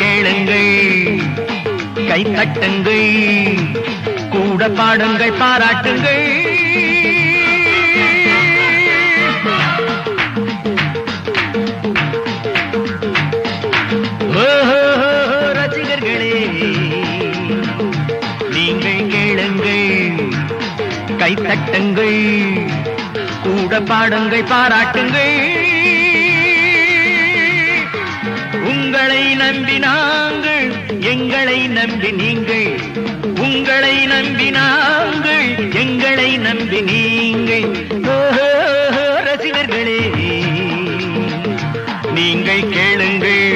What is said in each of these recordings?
கேளுங்கள். கைத்தட்டுங்கள் கூட பாடுங்கள் பாராட்டுங்கள். ஓஹோ ரசிகர்களே நீங்கள் கேளுங்கள். கைத்தட்டுங்கள் கூட பாடுங்கள் பாராட்டுங்கள். உங்களை நம்பி நாங்கள் எங்களை நம்பி நீங்கள். உங்களை நம்பி நாங்கள் எங்களை நம்பி நீங்கள். ரசிகர்களே நீங்கள் கேளுங்கள்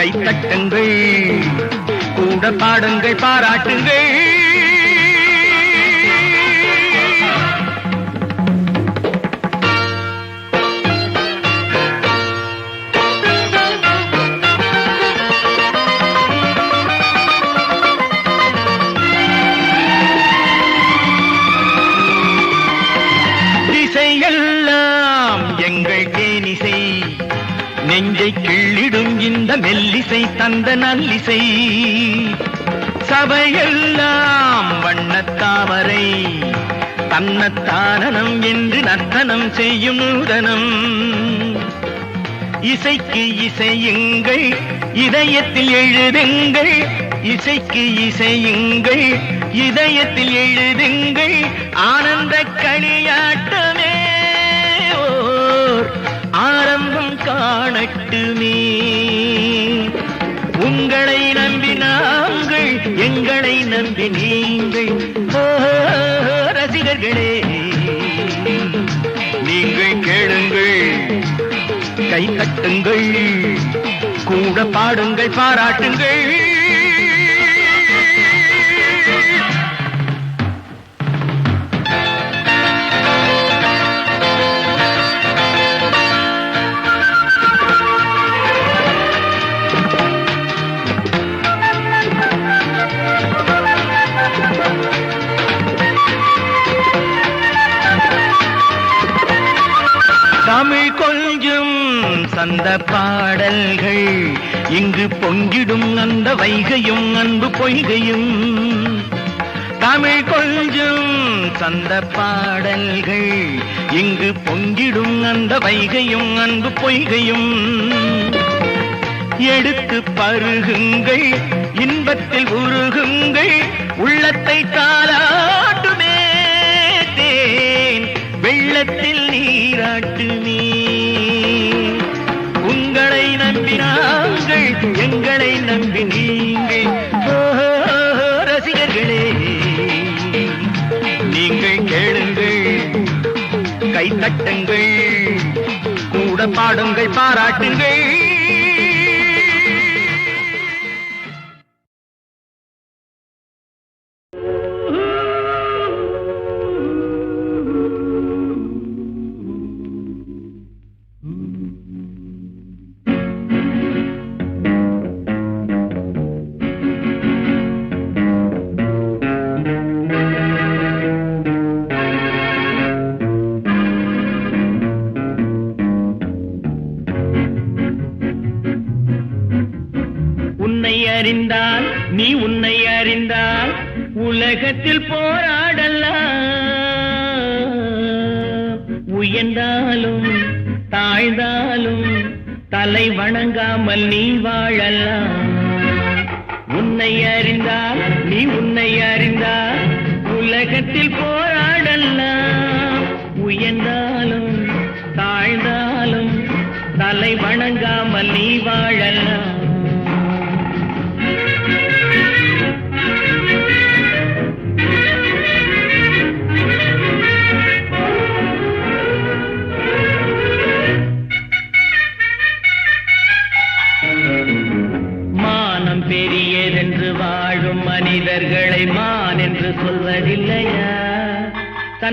கைத்தட்டுங்கள் கூட பாடுங்கள் பாராட்டுங்கள். தந்த நல்லிசை. சபையெல்லாம் வண்ணத்தாமரை. தன்னத்தானனம் என்று நர்த்தனம் செய்யும் நூதனம். இசைக்கு இசையுங்கள் இதயத்தில் எழுதுங்கள். இசைக்கு இசையுங்கள் இதயத்தில் எழுதுங்கள். ஆனந்த களியாட்டமே ஓர் ஆரம்பம் காணட்டுமே. உங்களை நம்பி நாங்கள் எங்களை நம்பி நீங்கள். ரசிகர்களே நீங்கள் கேளுங்கள் கை கட்டுங்கள் கூட பாடுங்கள் பாராட்டுங்கள். அந்த பாடல்கள் இங்கு பொங்கிடும் அந்த வைகையும் அன்பு பொய்கையும். தமிழ் கொஞ்சம் சந்த பாடல்கள் இங்கு பொங்கிடும் அந்த வைகையும் அன்பு பொய்கையும். எடுத்து பருகுங்கள் இன்பத்தில் உருகுங்கள் உள்ளத்தை தாளாட்டுமே தேன் வெள்ளத்தில் நீராட்டுமே நம்பி நாங்கள் எங்களை நம்பி நீங்கள். ரசிகர்களே. நீங்கள் கேளுங்கள். கை தட்டுங்கள். கூட பாடுங்கள் பாராட்டுங்கள். உன்னை அறிந்தால் நீ உன்னை அறிந்தால் உலகத்தில் போராடலாம். உயர்ந்தாலும் தாழ்ந்தாலும் தலை வணங்காமல் நீ வாழலாம்.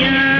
Yeah.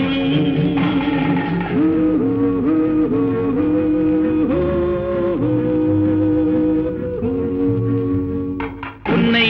உன்னை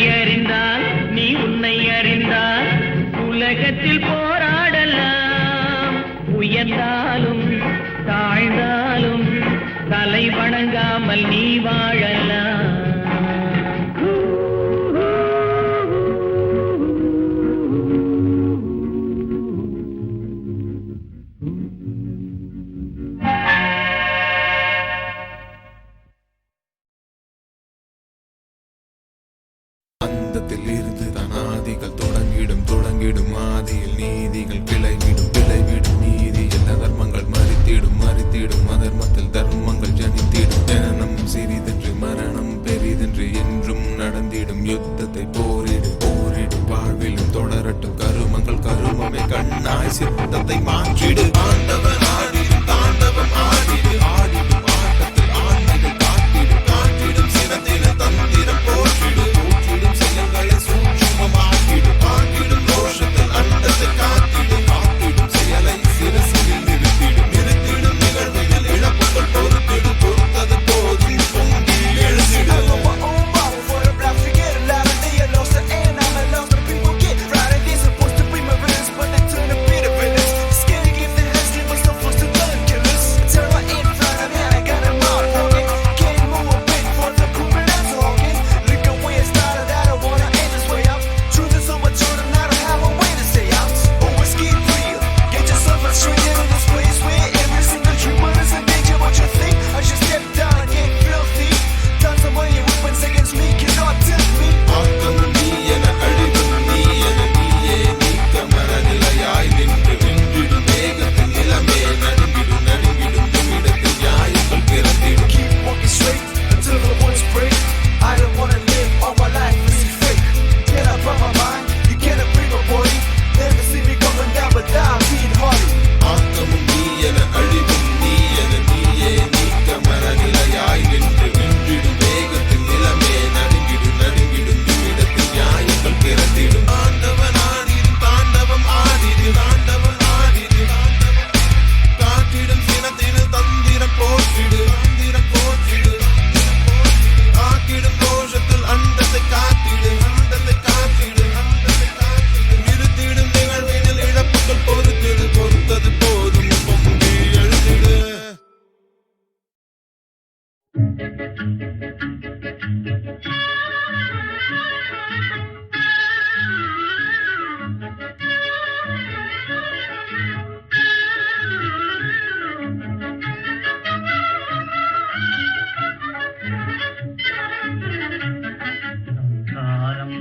సంసారం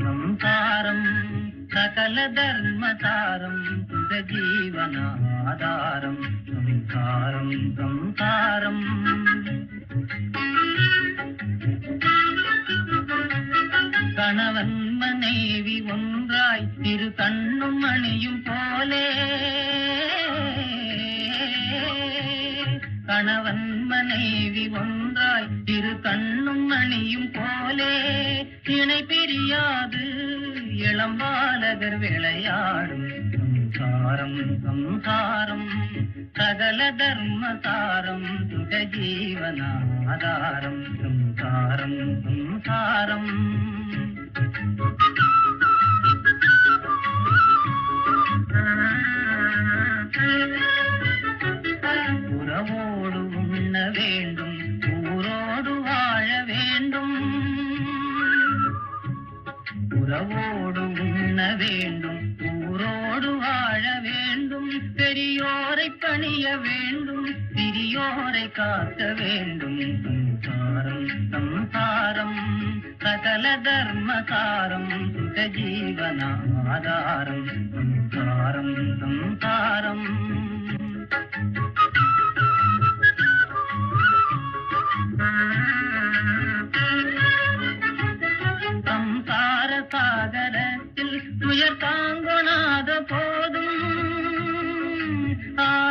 సంసారం సకల ధర్మసారం. జీవనాధారం సంసారం సంసారం கணவன் மனைவி ஒன்றாய் திரு கண்ணும் மணியும் போலே கணவன் மனைவி ஒன்றாய் திரு கண்ணும் மணியும் போலே இணை பிரியாது இளம் பாலகர் விளையாடும் சம்சாரம் சம்சாரம் சகல தர்மசாரம் சுக ஜீவனாதாரம் சம்சாரம் சம்சாரம் உறவோடு உண்ண வேண்டும் ஊரோடு வாழ வேண்டும் உறவோடு உண்ண வேண்டும் வாழ வேண்டும். பெரியோரை பணிய வேண்டும். சிறியோரை காக்க வேண்டும். சம்சாரம் சம்சாரம் சகல தர்மசாரம் சுக ஜீவனாதாரம் சம்சாரம் சம்சாரம் சம்சார சாகரத்தில் துயர் தாங்கொணாத போதும். ஆ,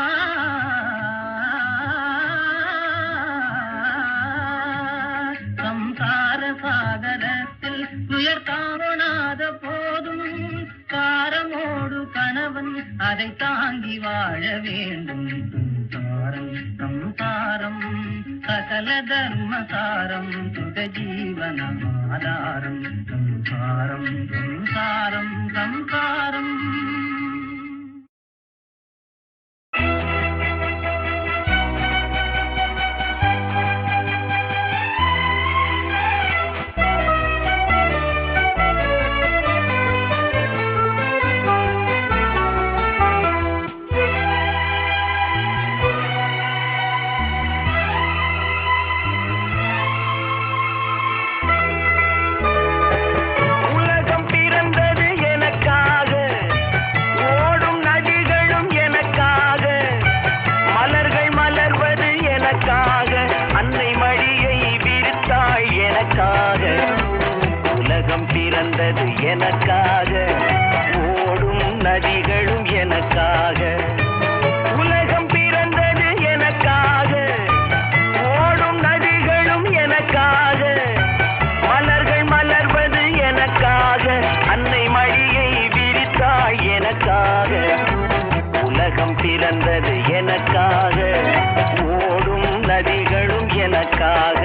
சம்சார சாகரத்தில் துயர் தாங்கொணாத போதும். காரமோடு கணவன் அதை தாங்கி வாழ வேண்டும். சகல சுக சம்சாரம் சம்சாரம் சம்சாரம். எனக்காக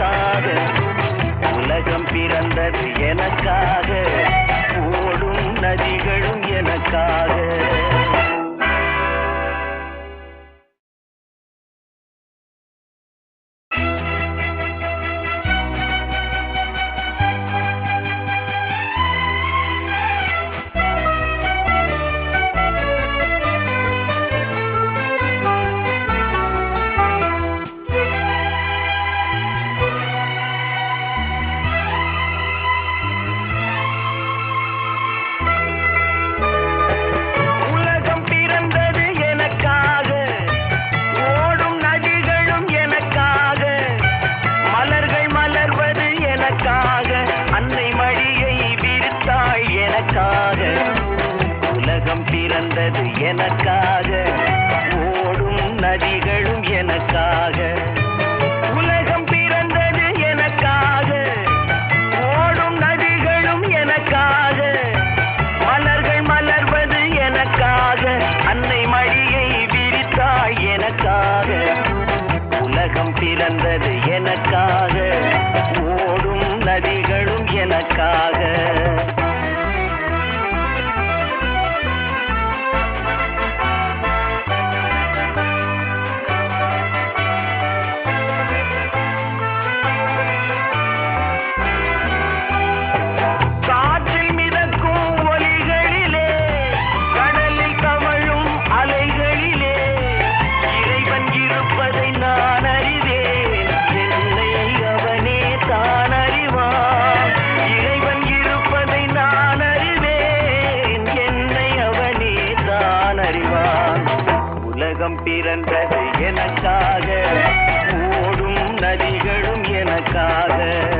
உனக்காக உலகம் பிறந்தது எனக்காக. ஓடும் நதிகளும் எனக்காக. का காத